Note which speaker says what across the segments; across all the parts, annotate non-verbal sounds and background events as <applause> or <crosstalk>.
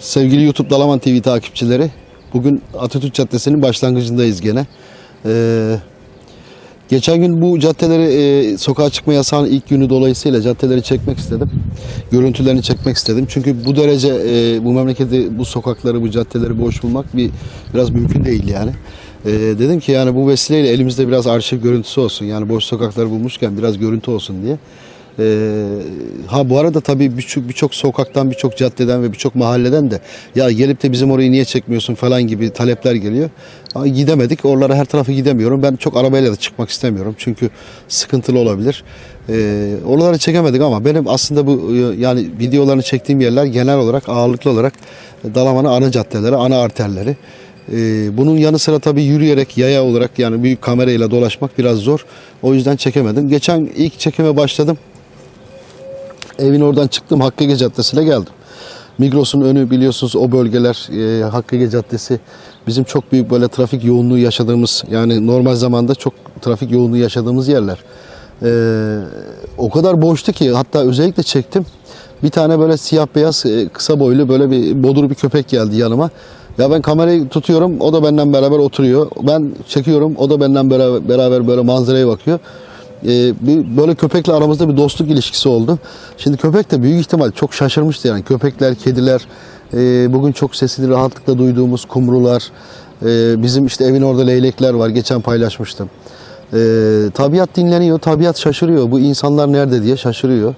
Speaker 1: Sevgili YouTube Dalaman TV takipçileri, bugün Atatürk Caddesi'nin başlangıcındayız gene. Ee, geçen gün bu caddeleri, e, sokağa çıkma yasağının ilk günü dolayısıyla caddeleri çekmek istedim. Görüntülerini çekmek istedim. Çünkü bu derece e, bu memleketi, bu sokakları, bu caddeleri boş bulmak bir biraz mümkün değil yani. Ee, dedim ki yani bu vesileyle elimizde biraz arşiv görüntüsü olsun. Yani boş sokakları bulmuşken biraz görüntü olsun diye. Ee, ha bu arada tabii birçok birçok sokaktan, birçok caddeden ve birçok mahalleden de ya gelip de bizim orayı niye çekmiyorsun falan gibi talepler geliyor. Ama gidemedik. Oralara her tarafı gidemiyorum. Ben çok arabayla da çıkmak istemiyorum. Çünkü sıkıntılı olabilir. Ee, oraları çekemedik ama benim aslında bu e, yani videolarını çektiğim yerler genel olarak ağırlıklı olarak Dalaman'ın ana caddeleri, ana arterleri. Ee, bunun yanı sıra tabii yürüyerek yaya olarak yani büyük kamerayla dolaşmak biraz zor. O yüzden çekemedim. Geçen ilk çekime başladım. Evin oradan çıktım Hakkıge Caddesi'ne geldim. Migros'un önü biliyorsunuz o bölgeler e, Hakkıge Caddesi bizim çok büyük böyle trafik yoğunluğu yaşadığımız yani normal zamanda çok trafik yoğunluğu yaşadığımız yerler. E, o kadar boştu ki hatta özellikle çektim. Bir tane böyle siyah beyaz e, kısa boylu böyle bir bodur bir köpek geldi yanıma. Ya ben kamerayı tutuyorum o da benden beraber oturuyor. Ben çekiyorum o da benden beraber, beraber böyle manzaraya bakıyor. Ee, bir, böyle köpekle aramızda bir dostluk ilişkisi oldu. Şimdi köpek de büyük ihtimal çok şaşırmıştı yani. Köpekler, kediler, e, bugün çok sesini rahatlıkla duyduğumuz kumrular, e, bizim işte evin orada leylekler var. Geçen paylaşmıştım. E, tabiat dinleniyor, tabiat şaşırıyor. Bu insanlar nerede diye şaşırıyor.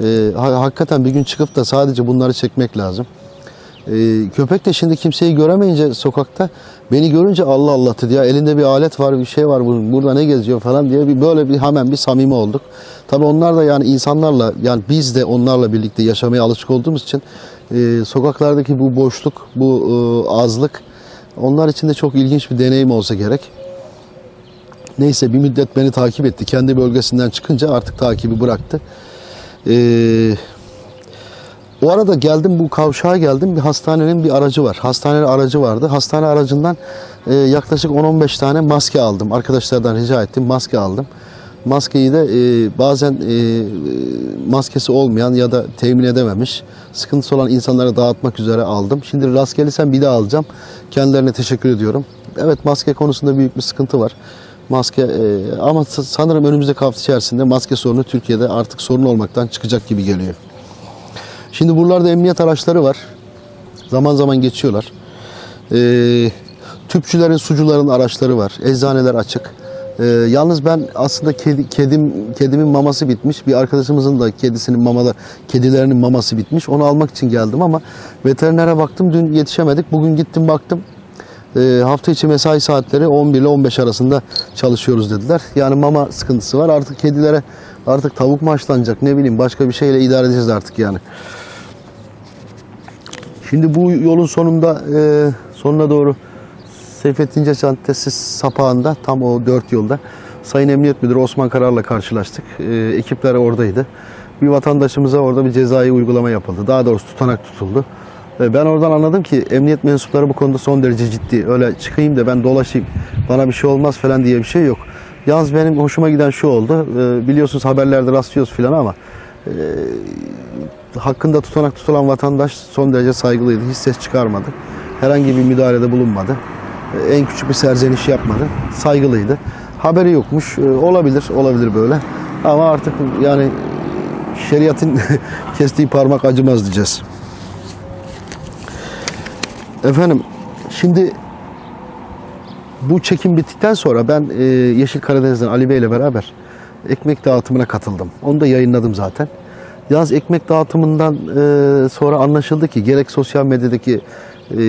Speaker 1: E, ha- hakikaten bir gün çıkıp da sadece bunları çekmek lazım. Ee, köpek de şimdi kimseyi göremeyince sokakta beni görünce Allah Allah dedi ya elinde bir alet var bir şey var burada ne geziyor falan diye bir böyle bir hemen bir samimi olduk. Tabii onlar da yani insanlarla yani biz de onlarla birlikte yaşamaya alışık olduğumuz için e, sokaklardaki bu boşluk bu e, azlık onlar için de çok ilginç bir deneyim olsa gerek. Neyse bir müddet beni takip etti. Kendi bölgesinden çıkınca artık takibi bıraktı. Eee o arada geldim bu kavşağa geldim bir hastanenin bir aracı var. Hastanenin aracı vardı. Hastane aracından e, yaklaşık 10-15 tane maske aldım. Arkadaşlardan rica ettim maske aldım. Maskeyi de e, bazen e, maskesi olmayan ya da temin edememiş sıkıntısı olan insanlara dağıtmak üzere aldım. Şimdi rast gelirsen bir daha alacağım. Kendilerine teşekkür ediyorum. Evet maske konusunda büyük bir sıkıntı var. Maske e, ama sanırım önümüzdeki hafta içerisinde maske sorunu Türkiye'de artık sorun olmaktan çıkacak gibi geliyor. Şimdi buralarda emniyet araçları var. Zaman zaman geçiyorlar. Ee, tüpçülerin, sucuların araçları var. Eczaneler açık. Ee, yalnız ben aslında kedi, kedim, kedimin maması bitmiş. Bir arkadaşımızın da kedisinin mamalı, kedilerinin maması bitmiş. Onu almak için geldim ama veterinere baktım. Dün yetişemedik. Bugün gittim baktım. Ee, hafta içi mesai saatleri 11 ile 15 arasında çalışıyoruz dediler. Yani mama sıkıntısı var. Artık kedilere artık tavuk mu ne bileyim başka bir şeyle idare edeceğiz artık yani. Şimdi bu yolun sonunda e, sonuna doğru Seyfettin Ince Caddesi sapağında tam o dört yolda Sayın Emniyet Müdürü Osman Karar'la karşılaştık. E, ekipler oradaydı. Bir vatandaşımıza orada bir cezai uygulama yapıldı. Daha doğrusu tutanak tutuldu. Ve ben oradan anladım ki emniyet mensupları bu konuda son derece ciddi. Öyle çıkayım da ben dolaşayım bana bir şey olmaz falan diye bir şey yok. Yalnız benim hoşuma giden şu oldu. E, biliyorsunuz haberlerde rastlıyoruz falan ama e, hakkında tutanak tutulan vatandaş son derece saygılıydı. Hiç ses çıkarmadı. Herhangi bir müdahalede bulunmadı. Ee, En küçük bir serzeniş yapmadı. Saygılıydı. Haberi yokmuş. Ee, Olabilir, olabilir böyle. Ama artık yani şeriatın <laughs> kestiği parmak acımaz diyeceğiz. Efendim şimdi bu çekim bittikten sonra ben e, Yeşil Karadeniz'den Ali Bey ile beraber ekmek dağıtımına katıldım. Onu da yayınladım zaten. Yalnız ekmek dağıtımından e, sonra anlaşıldı ki gerek sosyal medyadaki e,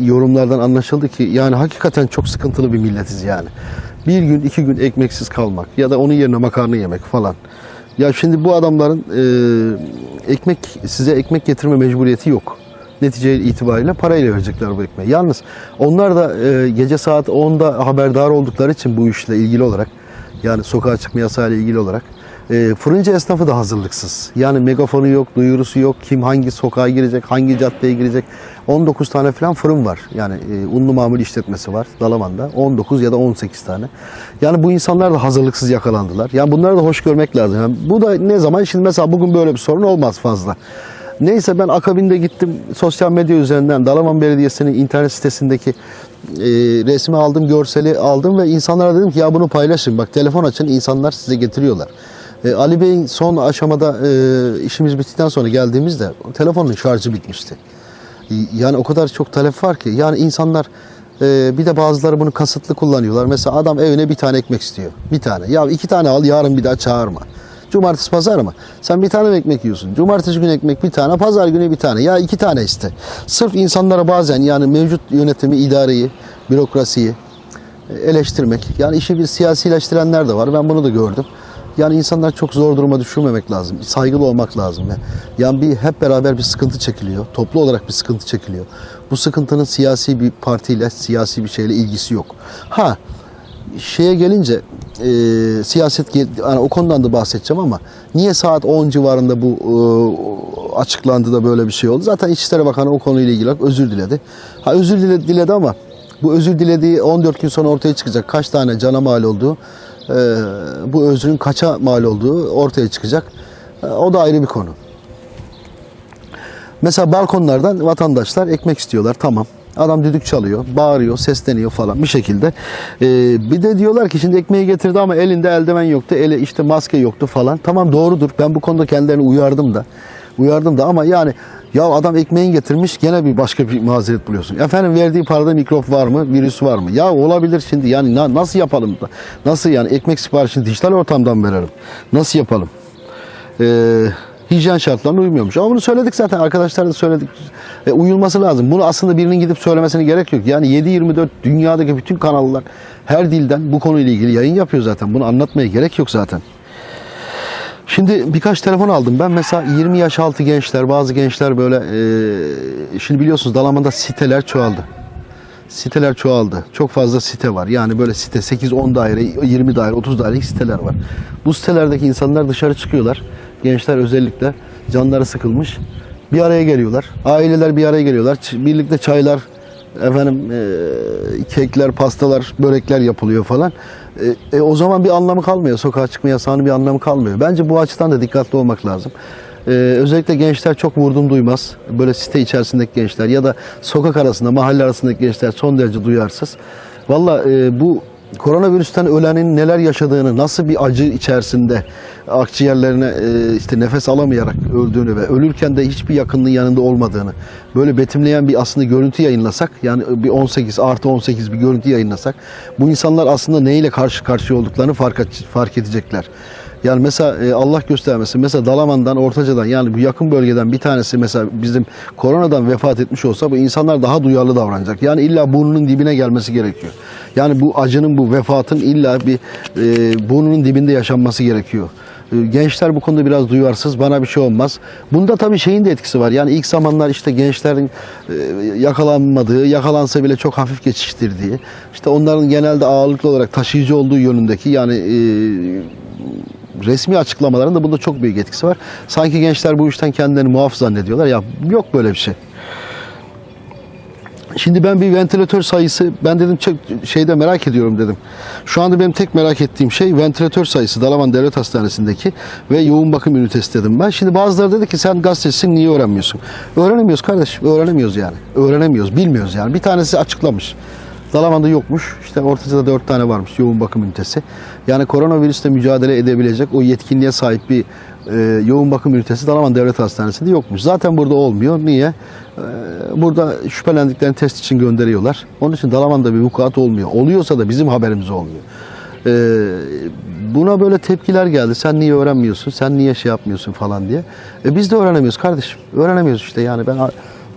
Speaker 1: yorumlardan anlaşıldı ki yani hakikaten çok sıkıntılı bir milletiz yani. Bir gün iki gün ekmeksiz kalmak ya da onun yerine makarna yemek falan. Ya şimdi bu adamların e, ekmek size ekmek getirme mecburiyeti yok. Netice itibariyle parayla verecekler bu ekmeği. Yalnız onlar da e, gece saat 10'da haberdar oldukları için bu işle ilgili olarak yani sokağa çıkma yasayla ilgili olarak e, fırıncı esnafı da hazırlıksız. Yani megafonu yok, duyurusu yok. Kim hangi sokağa girecek, hangi caddeye girecek. 19 tane falan fırın var. Yani e, unlu mamul işletmesi var Dalaman'da. 19 ya da 18 tane. Yani bu insanlar da hazırlıksız yakalandılar. Yani bunları da hoş görmek lazım. Yani bu da ne zaman? Şimdi mesela bugün böyle bir sorun olmaz fazla. Neyse ben akabinde gittim sosyal medya üzerinden Dalaman Belediyesi'nin internet sitesindeki e, resmi aldım, görseli aldım ve insanlara dedim ki ya bunu paylaşın. Bak telefon açın insanlar size getiriyorlar. E, Ali Bey'in son aşamada e, işimiz bittikten sonra geldiğimizde telefonun şarjı bitmişti. Yani o kadar çok talep var ki. Yani insanlar e, bir de bazıları bunu kasıtlı kullanıyorlar. Mesela adam evine bir tane ekmek istiyor. Bir tane. Ya iki tane al yarın bir daha çağırma. Cumartesi pazar mı? Sen bir tane ekmek yiyorsun? Cumartesi günü ekmek bir tane, pazar günü bir tane. Ya iki tane iste. Sırf insanlara bazen yani mevcut yönetimi, idareyi, bürokrasiyi e, eleştirmek. Yani işi bir siyasileştirenler de var. Ben bunu da gördüm. Yani insanlar çok zor duruma düşürmemek lazım. Saygılı olmak lazım. Yani, yani bir hep beraber bir sıkıntı çekiliyor. Toplu olarak bir sıkıntı çekiliyor. Bu sıkıntının siyasi bir partiyle, siyasi bir şeyle ilgisi yok. Ha şeye gelince e, siyaset yani o konudan da bahsedeceğim ama niye saat 10 civarında bu e, açıklandı da böyle bir şey oldu? Zaten İçişleri Bakanı o konuyla ilgili özür diledi. Ha özür diledi, ama bu özür dilediği 14 gün sonra ortaya çıkacak. Kaç tane cana mal olduğu, bu özrün kaça mal olduğu ortaya çıkacak. E, o da ayrı bir konu. Mesela balkonlardan vatandaşlar ekmek istiyorlar tamam. Adam düdük çalıyor, bağırıyor, sesleniyor falan bir şekilde. Ee, bir de diyorlar ki şimdi ekmeği getirdi ama elinde eldiven yoktu, ele işte maske yoktu falan. Tamam doğrudur. Ben bu konuda kendilerini uyardım da. Uyardım da ama yani ya adam ekmeğini getirmiş gene bir başka bir mazeret buluyorsun. Efendim verdiği parada mikrop var mı, virüs var mı? Ya olabilir şimdi yani na- nasıl yapalım? Nasıl yani ekmek siparişini dijital ortamdan verelim? Nasıl yapalım? Ee, hijyen şartlarına uymuyormuş. Ama bunu söyledik zaten arkadaşlar da söyledik. E, uyulması lazım. Bunu aslında birinin gidip söylemesine gerek yok. Yani 7-24 dünyadaki bütün kanallar her dilden bu konuyla ilgili yayın yapıyor zaten. Bunu anlatmaya gerek yok zaten. Şimdi birkaç telefon aldım. Ben mesela 20 yaş altı gençler, bazı gençler böyle e, şimdi biliyorsunuz Dalaman'da siteler çoğaldı. Siteler çoğaldı. Çok fazla site var. Yani böyle site 8-10 daire, 20 daire, 30 dairelik siteler var. Bu sitelerdeki insanlar dışarı çıkıyorlar. Gençler özellikle canları sıkılmış. Bir araya geliyorlar. Aileler bir araya geliyorlar. Birlikte çaylar, efendim e, kekler, pastalar, börekler yapılıyor falan. E, e, o zaman bir anlamı kalmıyor. Sokağa çıkma yasağının bir anlamı kalmıyor. Bence bu açıdan da dikkatli olmak lazım. Ee, özellikle gençler çok vurdum duymaz. Böyle site içerisindeki gençler ya da sokak arasında, mahalle arasındaki gençler son derece duyarsız. Valla e, bu koronavirüsten ölenin neler yaşadığını, nasıl bir acı içerisinde akciğerlerine e, işte nefes alamayarak öldüğünü ve ölürken de hiçbir yakınının yanında olmadığını böyle betimleyen bir aslında görüntü yayınlasak yani bir 18 artı 18 bir görüntü yayınlasak bu insanlar aslında neyle karşı karşıya olduklarını fark, fark edecekler. Yani mesela e, Allah göstermesin mesela Dalaman'dan Ortaca'dan yani bu yakın bölgeden bir tanesi mesela bizim koronadan vefat etmiş olsa bu insanlar daha duyarlı davranacak. Yani illa burnunun dibine gelmesi gerekiyor. Yani bu acının bu vefatın illa bir e, burnunun dibinde yaşanması gerekiyor. E, Gençler bu konuda biraz duyarsız. Bana bir şey olmaz. Bunda tabii şeyin de etkisi var. Yani ilk zamanlar işte gençlerin e, yakalanmadığı, yakalansa bile çok hafif geçiştirdiği, işte onların genelde ağırlıklı olarak taşıyıcı olduğu yönündeki yani e, resmi açıklamaların da bunda çok büyük etkisi var. Sanki gençler bu işten kendilerini muaf zannediyorlar. Ya yok böyle bir şey. Şimdi ben bir ventilatör sayısı, ben dedim şeyde merak ediyorum dedim. Şu anda benim tek merak ettiğim şey ventilatör sayısı Dalaman Devlet Hastanesi'ndeki ve yoğun bakım ünitesi dedim ben. Şimdi bazıları dedi ki sen gazetecisin niye öğrenmiyorsun? Öğrenemiyoruz kardeş, öğrenemiyoruz yani. Öğrenemiyoruz, bilmiyoruz yani. Bir tanesi açıklamış. Dalaman'da yokmuş. İşte Ortaca'da dört tane varmış yoğun bakım ünitesi. Yani koronavirüsle mücadele edebilecek o yetkinliğe sahip bir e, yoğun bakım ünitesi Dalaman Devlet Hastanesi'nde yokmuş. Zaten burada olmuyor. Niye? E, burada şüphelendiklerini test için gönderiyorlar. Onun için Dalaman'da bir vukuat olmuyor. Oluyorsa da bizim haberimiz olmuyor. E, buna böyle tepkiler geldi. Sen niye öğrenmiyorsun? Sen niye şey yapmıyorsun falan diye. E, biz de öğrenemiyoruz kardeşim. Öğrenemiyoruz işte yani. Ben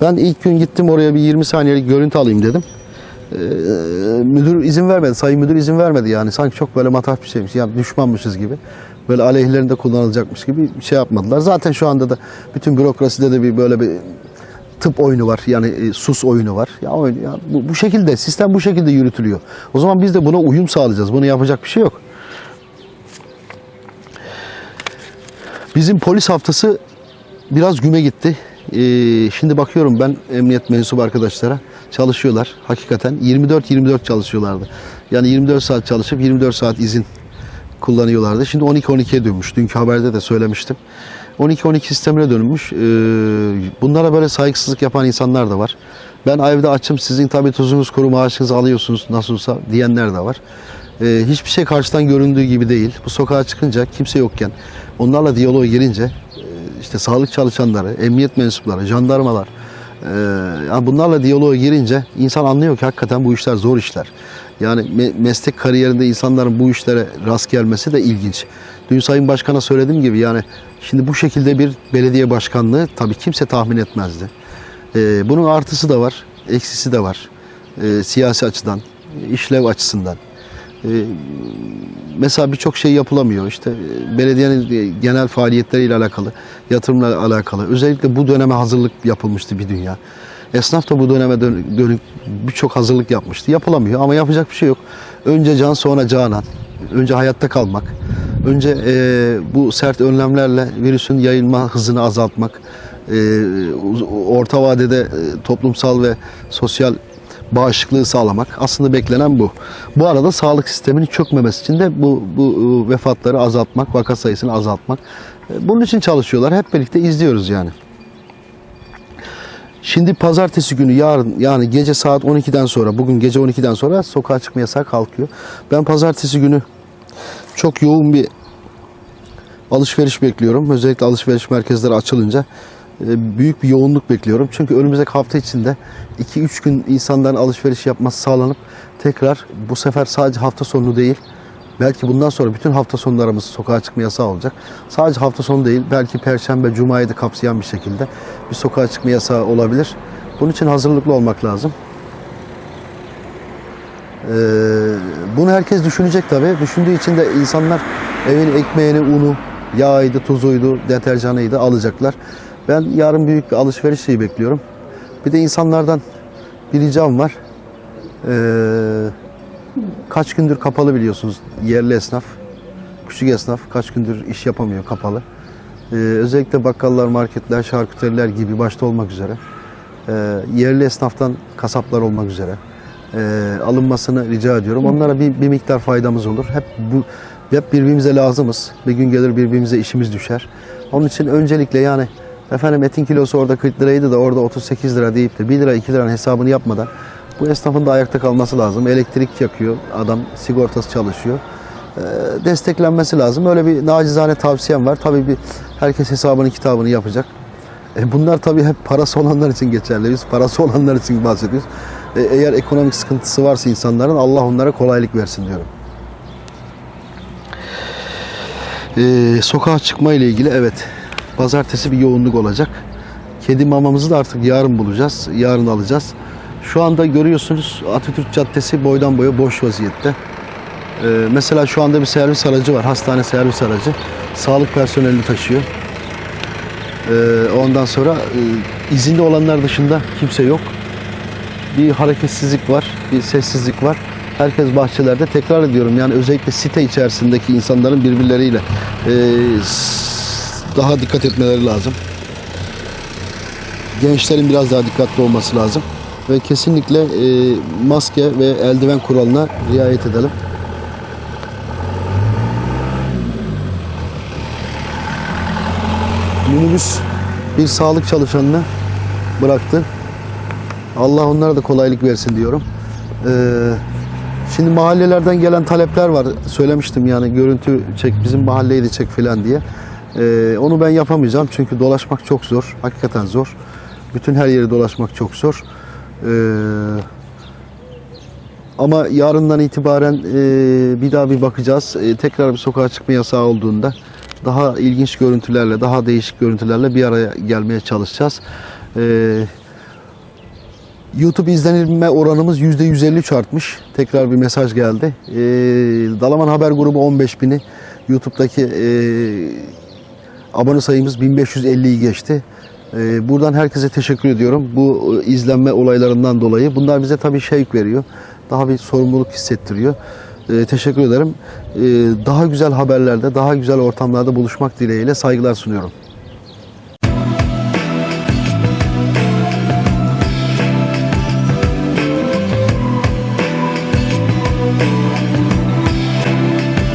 Speaker 1: ben ilk gün gittim oraya bir 20 saniyelik görüntü alayım dedim. Ee, müdür izin vermedi. Sayın müdür izin vermedi yani. Sanki çok böyle matah bir şeymiş. Yani düşmanmışız gibi. Böyle aleyhlerinde kullanılacakmış gibi şey yapmadılar. Zaten şu anda da bütün bürokraside de bir böyle bir tıp oyunu var. Yani e, sus oyunu var. Ya, oyun, ya bu, bu şekilde sistem bu şekilde yürütülüyor. O zaman biz de buna uyum sağlayacağız. Bunu yapacak bir şey yok. Bizim polis haftası biraz güme gitti. Ee, şimdi bakıyorum ben emniyet mensubu arkadaşlara çalışıyorlar. Hakikaten 24-24 çalışıyorlardı. Yani 24 saat çalışıp 24 saat izin kullanıyorlardı. Şimdi 12-12'ye dönmüş. Dünkü haberde de söylemiştim. 12-12 sistemine dönülmüş. Ee, bunlara böyle saygısızlık yapan insanlar da var. Ben evde açım sizin tabii tuzunuz kuru maaşınızı alıyorsunuz nasıl olsa diyenler de var. Ee, hiçbir şey karşıdan göründüğü gibi değil. Bu sokağa çıkınca kimse yokken onlarla diyaloğa girince işte sağlık çalışanları, emniyet mensupları, jandarmalar e, yani bunlarla diyaloğa girince insan anlıyor ki hakikaten bu işler zor işler. Yani me- meslek kariyerinde insanların bu işlere rast gelmesi de ilginç. Dün Sayın Başkan'a söylediğim gibi yani şimdi bu şekilde bir belediye başkanlığı tabii kimse tahmin etmezdi. Ee, bunun artısı da var, eksisi de var. Ee, siyasi açıdan, işlev açısından. Ee, mesela birçok şey yapılamıyor. İşte e, belediyenin e, genel faaliyetleriyle alakalı, yatırımla alakalı. Özellikle bu döneme hazırlık yapılmıştı bir dünya. Esnaf da bu döneme dön- dönük birçok hazırlık yapmıştı. Yapılamıyor ama yapacak bir şey yok. Önce can sonra canan. Önce hayatta kalmak. Önce e, bu sert önlemlerle virüsün yayılma hızını azaltmak. E, orta vadede e, toplumsal ve sosyal bağışıklığı sağlamak. Aslında beklenen bu. Bu arada sağlık sisteminin çökmemesi için de bu, bu e, vefatları azaltmak, vaka sayısını azaltmak. E, Bunun için çalışıyorlar. Hep birlikte izliyoruz yani. Şimdi pazartesi günü yarın yani gece saat 12'den sonra bugün gece 12'den sonra sokağa çıkma yasağı kalkıyor. Ben pazartesi günü çok yoğun bir alışveriş bekliyorum. Özellikle alışveriş merkezleri açılınca büyük bir yoğunluk bekliyorum. Çünkü önümüzdeki hafta içinde 2-3 gün insanların alışveriş yapması sağlanıp tekrar bu sefer sadece hafta sonu değil belki bundan sonra bütün hafta sonlarımız sokağa çıkma yasağı olacak. Sadece hafta sonu değil belki perşembe, cumayı da kapsayan bir şekilde bir sokağa çıkma yasağı olabilir. Bunun için hazırlıklı olmak lazım. Ee, bunu herkes düşünecek tabii. Düşündüğü için de insanlar evin ekmeğini, unu, yağıydı, tuzuydu, deterjanıydı alacaklar. Ben yarın büyük alışveriş şeyi bekliyorum. Bir de insanlardan bir ricam var. Ee, kaç gündür kapalı biliyorsunuz yerli esnaf. Küçük esnaf kaç gündür iş yapamıyor kapalı. Ee, özellikle bakkallar, marketler, şarküteriler gibi başta olmak üzere. Ee, yerli esnaftan kasaplar olmak üzere e, alınmasını rica ediyorum. Onlara bir, bir miktar faydamız olur. Hep bu hep birbirimize lazımız. Bir gün gelir birbirimize işimiz düşer. Onun için öncelikle yani efendim etin kilosu orada 40 liraydı da orada 38 lira deyip de 1 lira 2 liranın hesabını yapmadan bu esnafın da ayakta kalması lazım. Elektrik yakıyor adam, sigortası çalışıyor. E, desteklenmesi lazım. Öyle bir nacizane tavsiyem var. Tabii bir herkes hesabını kitabını yapacak. E bunlar tabii hep parası olanlar için geçerli. Biz parası olanlar için bahsediyoruz. E, eğer ekonomik sıkıntısı varsa insanların Allah onlara kolaylık versin diyorum. E, sokağa çıkma ile ilgili evet pazartesi bir yoğunluk olacak. Kedi mamamızı da artık yarın bulacağız. Yarın alacağız. Şu anda görüyorsunuz Atatürk Caddesi boydan boya boş vaziyette. E, mesela şu anda bir servis aracı var. Hastane servis aracı. Sağlık personelini taşıyor. Ee, ondan sonra e, izinde olanlar dışında kimse yok. Bir hareketsizlik var, bir sessizlik var. Herkes bahçelerde. Tekrar ediyorum yani özellikle site içerisindeki insanların birbirleriyle e, daha dikkat etmeleri lazım. Gençlerin biraz daha dikkatli olması lazım. Ve kesinlikle e, maske ve eldiven kuralına riayet edelim. minibüs bir sağlık çalışanını bıraktı. Allah onlara da kolaylık versin diyorum. Ee, şimdi mahallelerden gelen talepler var. Söylemiştim yani görüntü çek, bizim mahalleyi de çek filan diye. Ee, onu ben yapamayacağım çünkü dolaşmak çok zor. Hakikaten zor. Bütün her yeri dolaşmak çok zor. Ee, ama yarından itibaren e, bir daha bir bakacağız. E, tekrar bir sokağa çıkma yasağı olduğunda daha ilginç görüntülerle, daha değişik görüntülerle bir araya gelmeye çalışacağız. E, YouTube izlenilme oranımız %153 artmış. Tekrar bir mesaj geldi. E, Dalaman Haber Grubu 15 bini, YouTube'daki e, abone sayımız 1550'yi geçti. Ee, Buradan herkese teşekkür ediyorum. Bu e, izlenme olaylarından dolayı. Bunlar bize tabii şevk veriyor. Daha bir sorumluluk hissettiriyor. Ee, Teşekkür ederim. Ee, Daha güzel haberlerde, daha güzel ortamlarda buluşmak dileğiyle saygılar sunuyorum.